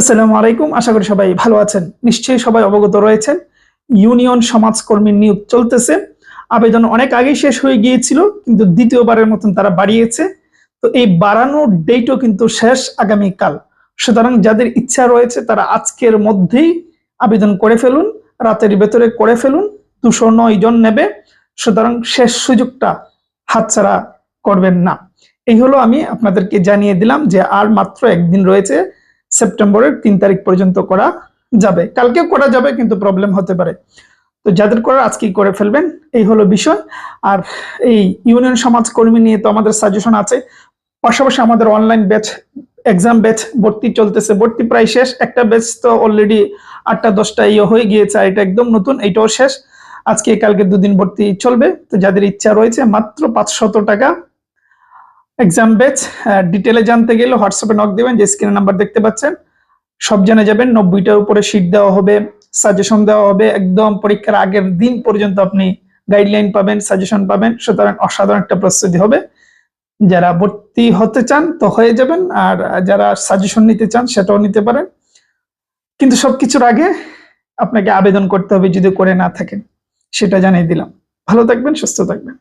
আসসালামু আলাইকুম, আশা করি সবাই ভালো আছেন। নিশ্চয়ই সবাই অবগত রয়েছেন। ইউনিয়ন সমাজকর্মী নিয়োগ চলতেছে। আবেদন অনেক আগেই শেষ হয়ে গিয়েছিল, কিন্তু দ্বিতীয়বারের মতন তারা বাড়িয়েছে। তো এই বাড়ানোর ডেটও কিন্তু শেষ আগামীকাল। সুতরাং যাদের ইচ্ছা রয়েছে, তারা আজকের মধ্যেই আবেদন করে ফেলুন, রাতের ভেতরে করে ফেলুন, দুশো নয় জন নেবে। সুতরাং শেষ সুযোগটা হাতছাড়া করবেন না। এই হলো আমি আপনাদেরকে জানিয়ে দিলাম যে আর মাত্র একদিন রয়েছে সেপ্টেম্বরের তিন তারিখ পর্যন্ত করা যাবে। কালকেও করা যাবে, কিন্তু প্রবলেম হতে পারে। তো যাদের করার আজকেই করে ফেলবেন, এই হলো বিষয়। আর এই ইউনিয়ন সমাজকর্মী নিয়ে তো আমাদের সাজেশন আছে। পাশাপাশি আমাদের অনলাইন ব্যাচ এক্সাম ব্যাচ ভর্তি চলতেছে। ভর্তি প্রায় শেষ। একটা ব্যাচ তো অলরেডি আটটা, দশটা ইয়ে হয়ে গিয়েছে, আর এটা একদম নতুন এইটাও শেষ। আজকে কালকে দুদিন ভর্তি চলবে। তো যাদের ইচ্ছা রয়েছে, মাত্র পাঁচশত টাকা এক্সাম ব্যাচ ডিটেলে জানতে গেলে হোয়াটসঅ্যাপে নক দেবেন, যে স্ক্রিনে নাম্বার দেখতে পাচ্ছেন। সব জেনে যাবেন, নব্বইটার উপরে শিট দেওয়া হবে সাজেশন দেওয়া হবে। একদম পরীক্ষার আগের দিন পর্যন্ত আপনি গাইডলাইন পাবেন সাজেশন পাবেন। সুতরাং অসাধারণ একটা প্রস্তুতি হবে। যারা ভর্তি হতে চান, তো হয়ে যাবেন। আর যারা সাজেশন নিতে চান, সেটাও নিতে পারেন। কিন্তু সবকিছুর আগে আপনাকে আবেদন করতে হবে, যদি করে না থাকেন। সেটা জানিয়ে দিলাম। ভালো থাকবেন, সুস্থ থাকবেন।